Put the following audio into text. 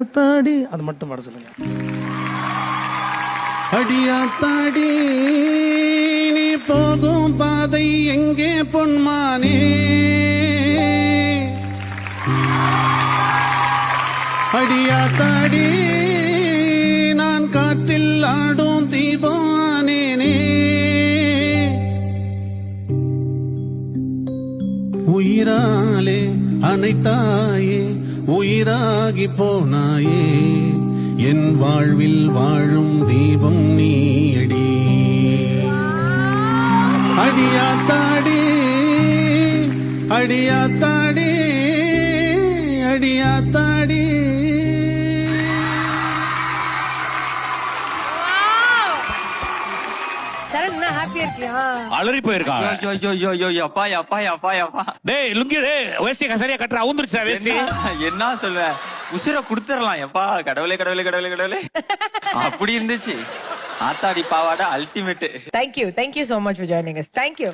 தாடி அது மட்டும் பாட சொல்லுங்க. அடியாத்தாடி நீ போகும் பாதை எங்கே பொன்மானே? அடியாத்தாடி நான் காற்றில் ஆடும் தீபானேனே உயிராலே அனைத்தாயே உயிராகி போனாயே. என் வாழ்வில் வாழும் தீபம் நீயடி. அடியாத்தாடி அடியாத்தாடி அடியாத்தாடி சரண் என்ன ஹாப்பியா இருக்கியா? அலறி போயிருக்காங்க. ஐயோ ஐயோ ஐயோ ஐயோ அப்பா அப்பா அப்பா அப்பா. டேய் லுங்கி டேய் கசரியா கட்டுற அவுந்துருச்சா வேஸ்டி என்ன- சொல்ற? உசுர குடுத்துறலாம் எப்பா. கடவுளே கடவுளே கடவுளே கடவுளே. அப்படி இருந்துச்சு. ஆத்தாடி பாவாடை ultimate thank you thank you so much for joining us. Thank you